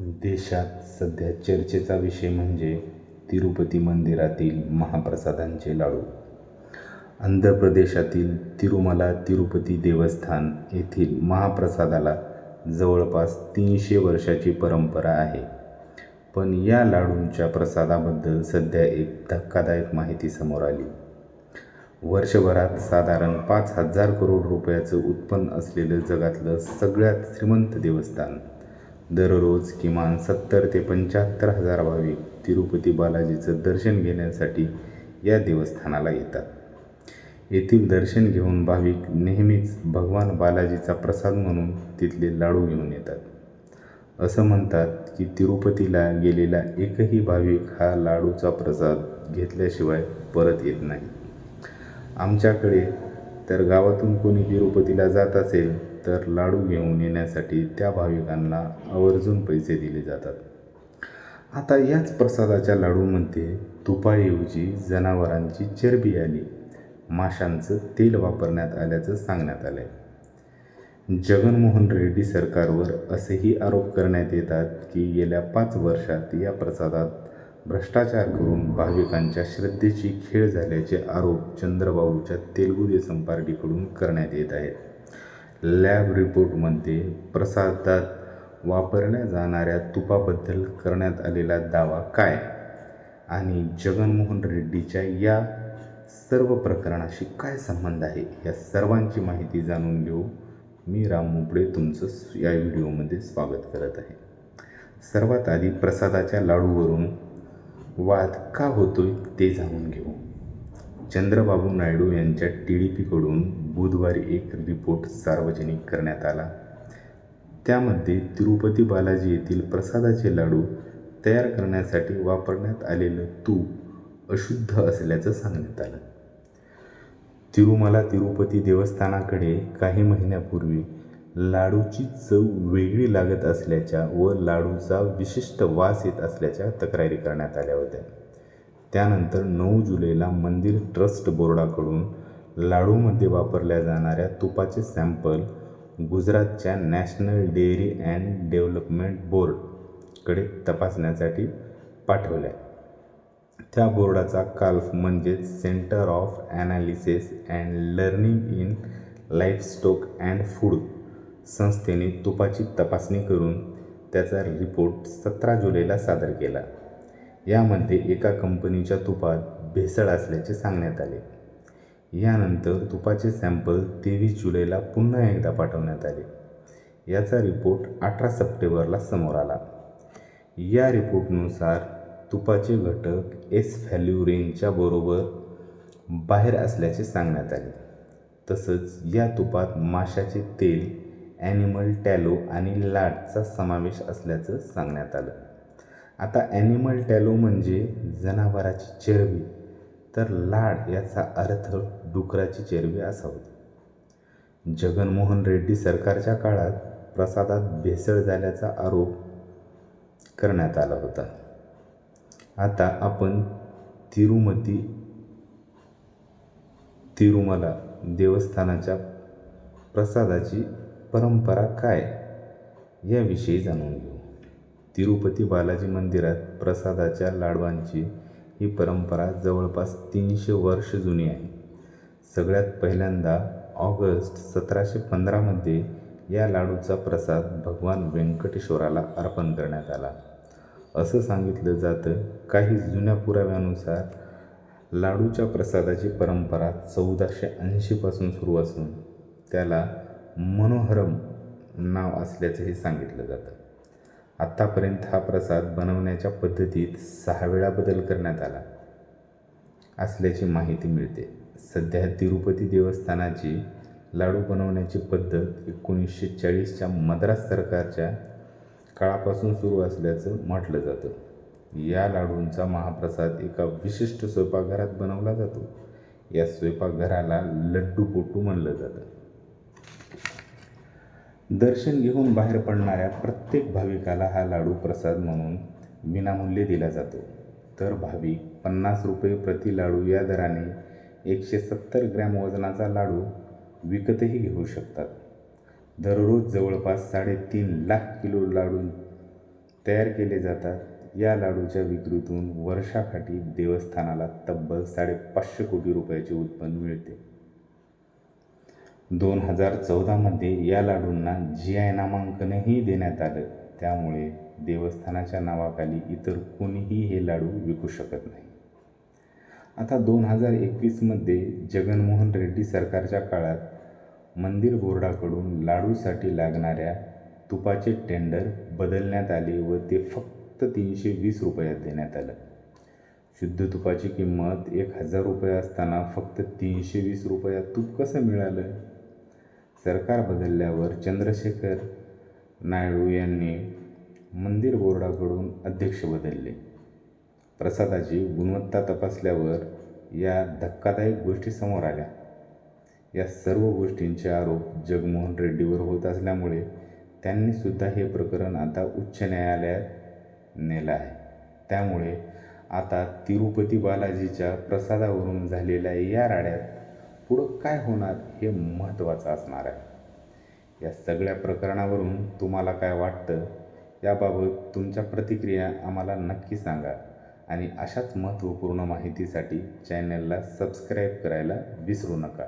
देशात सध्या चर्चेचा विषय म्हणजे तिरुपती मंदिरातील महाप्रसादांचे लाडू. आंध्र प्रदेशातील तिरुमला तिरुपती देवस्थान येथील महाप्रसादाला जवळपास तीनशे वर्षाची परंपरा आहे. पण या लाडूंच्या प्रसादाबद्दल सध्या एक धक्कादायक माहिती समोर आली. वर्षभरात साधारण पाच हजार करोड रुपयाचं उत्पन्न असलेलं जगातलं सगळ्यात श्रीमंत देवस्थान दररोज किमान सत्तर ते पंच्याहत्तर हजार भाविक तिरुपती बालाजीचं दर्शन घेण्यासाठी या देवस्थानाला येतात. येथील दर्शन घेऊन भाविक नेहमीच भगवान बालाजीचा प्रसाद म्हणून तिथले लाडू घेऊन येतात. असं म्हणतात की तिरुपतीला गेलेला एकही भाविक हा लाडूचा प्रसाद घेतल्याशिवाय परत येत नाही. आमच्याकडे तर गावातून कोणी तिरुपतीला जात असेल तर लाडू घेऊन येण्यासाठी त्या भाविकांना आवर्जून पैसे दिले जातात. आता याच प्रसादाच्या लाडूमध्ये तुपाऐवजी जनावरांची चरबी आली. माशांचं तेल वापरण्यात आल्याचं सांगण्यात आलं आहे जगनमोहन रेड्डी सरकारवर असेही आरोप करण्यात येतात की गेल्या पाच वर्षात या प्रसादात भ्रष्टाचार करून भाविकांच्या श्रद्धेची खेळ झाल्याचे आरोप चंद्रबाबूच्या तेलगू देसम पार्टीकडून करण्यात येत आहेत. लॅब रिपोर्टमध्ये प्रसादात वापरल्या जाणाऱ्या तुपाबद्दल करण्यात आलेला दावा काय? आणि जगनमोहन रेड्डीच्या या सर्व प्रकरणाशी काय संबंध आहे? या सर्वांची माहिती जाणून घेऊ. मी राम मोपडे तुमचं या व्हिडिओमध्ये स्वागत करत आहे. सर्वात आधी प्रसादाच्या लाडूवरून वाद का होतोय ते जाणून घेऊ. चंद्रबाबू नायडू यांच्या टी डी पीकडून बुधवारी एक रिपोर्ट सार्वजनिक करण्यात आला. त्यामध्ये तिरुपती बालाजी येथील प्रसादाचे लाडू तयार करण्यासाठी वापरण्यात आलेलं तूप अशुद्ध असल्याचं सांगण्यात आलं. तिरुमला तिरुपती देवस्थानाकडे काही महिन्यापूर्वी लाडूची चव वेगळी लागत असल्याच्या व लाडूचा विशिष्ट वास येत असल्याच्या तक्रारी करण्यात आल्या होत्या. त्यानंतर नऊ जुलैला मंदिर ट्रस्ट बोर्डाकडून लाडूमध्ये वापरल्या जाणाऱ्या तुपाचे सॅम्पल गुजरातच्या नॅशनल डेअरी अँड डेव्हलपमेंट बोर्डकडे तपासण्यासाठी पाठवल्या त्या बोर्डाचा काल्फ म्हणजेच centre of analysis and learning in livestock and food संस्थेने तुपाची तपासणी करून त्याचा रिपोर्ट सतरा जुलैला सादर केला. यामध्ये एका कंपनीच्या तुपात भेसळ असल्याचे सांगण्यात आले. यानंतर तुपाचे सॅम्पल तेवीस जुलैला पुन्हा एकदा पाठवण्यात आले. याचा रिपोर्ट अठरा सप्टेंबरला समोर आला. या रिपोर्टनुसार तुपाचे घटक एस व्हॅल्यू रेंजच्या बरोबर बाहेर असल्याचे सांगण्यात आले. तसंच या तुपात माशाचे तेल ॲनिमल टॅलो आणि लाडचा समावेश असल्याचं सांगण्यात आलं. आता ॲनिमल टॅलो म्हणजे जनावराची चरबी तर लाड याचा अर्थ डुकराची चेरवी असा होती जगनमोहन रेड्डी सरकारच्या काळात प्रसादात भेसळ झाल्याचा आरोप करण्यात आला होता. आता आपण तिरुमती तिरुमला देवस्थानाच्या प्रसादाची परंपरा काय याविषयी जाणून घेऊ. तिरुपती बालाजी मंदिरात प्रसादाच्या लाडवांची ही परंपरा जवळपास तीनशे वर्ष जुनी आहे. सगळ्यात पहिल्यांदा ऑगस्ट सतराशे पंधरामध्ये या लाडूचा प्रसाद भगवान व्यंकटेश्वराला अर्पण करण्यात आला. असं सांगितलं जातं काही जुन्या पुराव्यानुसार लाडूच्या प्रसादाची परंपरा चौदाशे ऐंशीपासून सुरू असून त्याला मनोहरम नाव असल्याचंही सांगितलं जातं. आत्तापर्यंत हा प्रसाद बनवण्याच्या पद्धतीत सहा वेळा बदल करण्यात आला. असल्याची माहिती मिळते. सध्या तिरुपती देवस्थानाची लाडू बनवण्याची पद्धत एकोणीसशे चाळीसच्या मद्रास सरकारच्या काळापासून सुरू असल्याचं म्हटलं जातं. या लाडूंचा महाप्रसाद एका विशिष्ट स्वयंपाकघरात बनवला जातो. या स्वयंपाकघराला लड्डू पोटू म्हणलं जातं. दर्शन घेऊन बाहेर पडणाऱ्या प्रत्येक भाविकाला हा लाडू प्रसाद म्हणून विनामूल्य दिला जातो. तर भाविक पन्नास रुपये प्रति लाडू या दराने एकशे सत्तर ग्रॅम वजनाचा लाडू विकतही घेऊ शकतात. दररोज जवळपास साडेतीन लाख किलो लाडू तयार केले जातात. या लाडूच्या विक्रीतून वर्षाकाठी देवस्थानाला तब्बल साडेपाचशे कोटी रुपयाचे उत्पन्न मिळते. दोन हजार चौदामध्ये या लाडूंना जी आय नामांकनही देण्यात आलं. त्यामुळे देवस्थानाच्या नावाखाली इतर कोणीही हे लाडू विकू शकत नाही. आता दोन हजार एकवीसमध्ये जगनमोहन रेड्डी सरकारच्या काळात मंदिर बोर्डाकडून लाडूसाठी लागणाऱ्या तुपाचे टेंडर बदलण्यात आले व ते फक्त तीनशे वीस रुपयात देण्यात आलं. शुद्ध तुपाची किंमत एक हजार रुपये असताना फक्त तीनशे वीस रुपयात तूप कसं मिळालं? सरकार बदलल्यावर चंद्रशेखर नायडू यांनी मंदिर बोर्डाकडून अध्यक्ष बदलले. प्रसादाची गुणवत्ता तपासल्यावर या धक्कादायक गोष्टी समोर आल्या. या सर्व गोष्टींचे आरोप जगमोहन रेड्डीवर होत असल्यामुळे त्यांनीसुद्धा हे प्रकरण आता उच्च न्यायालयात नेलं आहे. त्यामुळे आता तिरुपती बालाजीच्या प्रसादावरून झालेल्या या राड्यात पुढं काय होणार हे महत्त्वाचं असणार आहे. या सगळ्या प्रकरणावरून तुम्हाला काय वाटतं याबाबत तुमच्या प्रतिक्रिया आम्हाला नक्की सांगा आणि अशाच महत्त्वपूर्ण माहितीसाठी चॅनलला सबस्क्राईब करायला विसरू नका.